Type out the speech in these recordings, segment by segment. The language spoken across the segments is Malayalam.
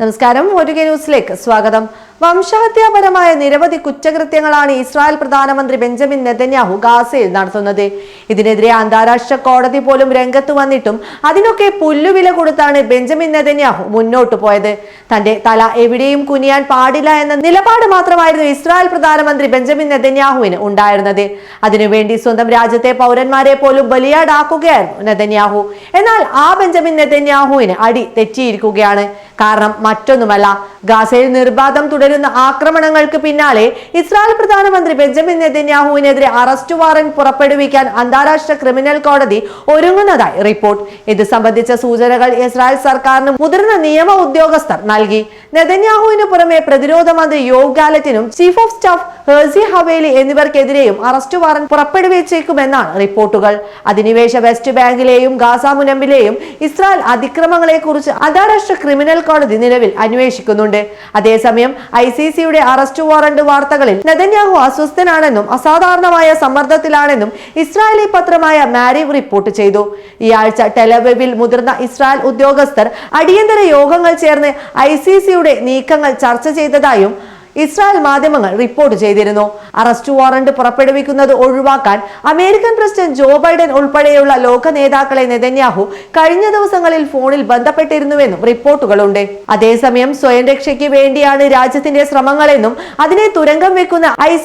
നമസ്കാരം. ഒറ്റുകെ ന്യൂസിലേക്ക് സ്വാഗതം. വംശഹത്യാപരമായ നിരവധി കുറ്റകൃത്യങ്ങളാണ് ഇസ്രായേൽ പ്രധാനമന്ത്രി ബെഞ്ചമിൻ നെതന്യാഹു ഗാസയിൽ നടത്തുന്നത്. ഇതിനെതിരെ അന്താരാഷ്ട്ര കോടതി പോലും രംഗത്ത് വന്നിട്ടും അതിനൊക്കെ പുല്ലുവില കൊടുത്താണ് ബെഞ്ചമിൻ നെതന്യാഹു മുന്നോട്ട് പോയത്. തന്റെ തല എവിടെയും കുനിയാൻ പാടില്ല എന്ന നിലപാട് മാത്രമായിരുന്നു ഇസ്രായേൽ പ്രധാനമന്ത്രി ബെഞ്ചമിൻ നെതന്യാഹുവിന് ഉണ്ടായിരുന്നത്. അതിനുവേണ്ടി സ്വന്തം രാജ്യത്തെ പൗരന്മാരെ പോലും ബലിയാടാക്കുകയായിരുന്നു നെതന്യാഹു. എന്നാൽ ആ ബെഞ്ചമിൻ നെതന്യാഹുവിന് അടി തെറ്റിയിരിക്കുകയാണ്. കാരണം മറ്റൊന്നുമല്ല ഗാസയിൽ നിർബാധം തുടരുന്ന ആക്രമണങ്ങൾക്ക് പിന്നാലെ ഇസ്രായേൽ പ്രധാനമന്ത്രി ബെഞ്ചമിൻ നെതന്യാഹുവിനെതിരെ അറസ്റ്റ് വാറന്റ് പുറപ്പെടുവിക്കാൻ അന്താരാഷ്ട്ര ക്രിമിനൽ കോടതി ഒരുങ്ങുന്നതായി റിപ്പോർട്ട്. ഇത് സംബന്ധിച്ച സൂചനകൾ ഇസ്രായേൽ സർക്കാരിന് മുതിർന്ന നിയമ ഉദ്യോഗസ്ഥർ നൽകി. നെതന്യാഹുവിന് പുറമെ പ്രതിരോധ മന്ത്രി yoga ഗാലറ്റിനും chief of staff Herzi Halevi എന്നിവർക്കെതിരെയും arrest warrant പുറപ്പെടുവിച്ചേക്കുമെന്നാണ് റിപ്പോർട്ടുകൾ. അധിനിവേശ വെസ്റ്റ് ബാങ്കിലെയും ഗാസ മുനമ്പിലെയും ഇസ്രായേൽ അതിക്രമങ്ങളെക്കുറിച്ച് അന്താരാഷ്ട്ര ക്രിമിനൽ കോടതി നിലവിൽ അന്വേഷിക്കുന്നുണ്ട്. അതേസമയം ഐ സി സിയുടെ അറസ്റ്റ് വാറന്റ് വാർത്തകളിൽ നെതന്യാഹു അസ്വസ്ഥനാണെന്നും അസാധാരണമായ സമ്മർദ്ദത്തിലാണെന്നും ഇസ്രായേലി പത്രമായ മാരിവ് റിപ്പോർട്ട് ചെയ്തു. ഈ ആഴ്ച ടെലവീവിൽ മുതിർന്ന ഇസ്രായേൽ ഉദ്യോഗസ്ഥർ അടിയന്തര യോഗങ്ങൾ ചേർന്ന് ഐ സി സിയുടെ നീക്കങ്ങൾ ചർച്ച ചെയ്തതായും ഇസ്രായേൽ മാധ്യമങ്ങൾ റിപ്പോർട്ട് ചെയ്തിരുന്നു. അറസ്റ്റ് വാറന്റ് പുറപ്പെടുവിക്കുന്നത് ഒഴിവാക്കാൻ അമേരിക്കൻ പ്രസിഡന്റ് ജോ ബൈഡൻ ഉൾപ്പെടെയുള്ള ലോക നേതാക്കളെ നെതന്യാഹു കഴിഞ്ഞ ദിവസങ്ങളിൽ ഫോണിൽ ബന്ധപ്പെട്ടിരുന്നുവെന്നും റിപ്പോർട്ടുകളുണ്ട്. അതേസമയം സ്വയം രക്ഷയ്ക്ക് വേണ്ടിയാണ് രാജ്യത്തിന്റെ ശ്രമങ്ങളെന്നും അതിനെ തുരങ്കം വെക്കുന്ന ഐ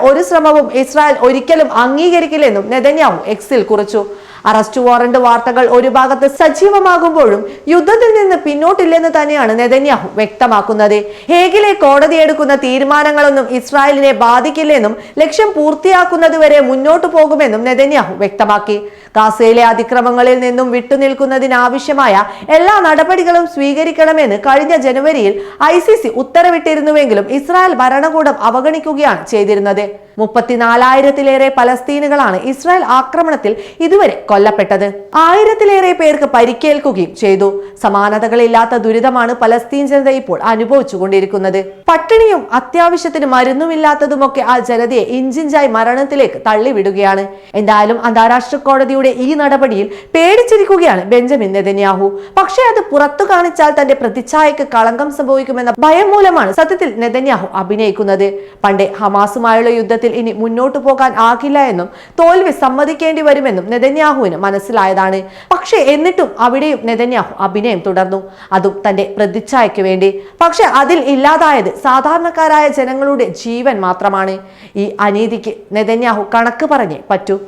ഒരു ശ്രമവും ഇസ്രായേൽ ഒരിക്കലും അംഗീകരിക്കില്ലെന്നും നെതന്യാഹു എക്സിൽ കുറിച്ചു. അറസ്റ്റ് വാറന്റ് വാർത്തകൾ ഒരു ഭാഗത്ത് സജീവമാകുമ്പോഴും യുദ്ധത്തിൽ നിന്ന് പിന്നോട്ടില്ലെന്ന് തന്നെയാണ് നെതന്യാഹു വ്യക്തമാക്കുന്നത്. ഹേഗിലെ കോടതി എടുക്കുന്ന തീരുമാനങ്ങളൊന്നും ഇസ്രായേലിനെ ബാധിക്കില്ലെന്നും ലക്ഷ്യം പൂർത്തിയാക്കുന്നതുവരെ മുന്നോട്ടു പോകുമെന്നും നെതന്യാഹു വ്യക്തമാക്കി. ഗാസയിലെ അതിക്രമങ്ങളിൽ നിന്നും വിട്ടുനിൽക്കുന്നതിനാവശ്യമായ എല്ലാ നടപടികളും സ്വീകരിക്കണമെന്ന് കഴിഞ്ഞ ജനുവരിയിൽ ഐ സി സി ഉത്തരവിട്ടിരുന്നുവെങ്കിലും ഇസ്രായേൽ ഭരണകൂടം അവഗണിക്കുകയാണ് ചെയ്തിരുന്നത്. മുപ്പത്തിനാലായിരത്തിലേറെ പലസ്തീനുകളാണ് ഇസ്രായേൽ ആക്രമണത്തിൽ ഇതുവരെ കൊല്ലപ്പെട്ടത്. ആയിരത്തിലേറെ പേർക്ക് പരിക്കേൽക്കുകയും ചെയ്തു. സമാനതകളില്ലാത്ത ദുരിതമാണ് പലസ്തീൻ ജനത ഇപ്പോൾ അനുഭവിച്ചുകൊണ്ടിരിക്കുന്നത്. പട്ടിണിയും അത്യാവശ്യത്തിന് മരുന്നുമില്ലാത്തതുമൊക്കെ ആ ജനതയെ ഇഞ്ചിഞ്ചായി മരണത്തിലേക്ക് തള്ളിവിടുകയാണ്. എന്തായാലും അന്താരാഷ്ട്ര കോടതിയുടെ ഈ നടപടിയിൽ പേടിച്ചിരിക്കുകയാണ് ബെഞ്ചമിൻ നെതന്യാഹു. പക്ഷേ അത് പുറത്തു കാണിച്ചാൽ തന്റെ പ്രതിച്ഛായക്ക് കളങ്കം സംഭവിക്കുമെന്ന ഭയം മൂലമാണ് സത്യത്തിൽ നെതന്യാഹു അഭിനയിക്കുന്നത്. പണ്ടേ ഹമാസുമായുള്ള യുദ്ധത്തിൽ ഇനി മുന്നോട്ടു പോകാൻ ആകില്ല എന്നും തോൽവി സമ്മതിക്കേണ്ടി വരുമെന്നും നെതന്യാഹുവിന് മനസ്സിലായതാണ്. പക്ഷേ എന്നിട്ടും അവിടെയും നെതന്യാഹു അഭിനയം തുടർന്നു. അതും തന്റെ പ്രതിച്ഛായയ്ക്ക് വേണ്ടി. പക്ഷെ അതിൽ ഇല്ലാതായത് സാധാരണക്കാരായ ജനങ്ങളുടെ ജീവൻ മാത്രമാണ്. ഈ അനീതിക്ക് നെതന്യാഹു കണക്ക് പറഞ്ഞേ പറ്റൂ.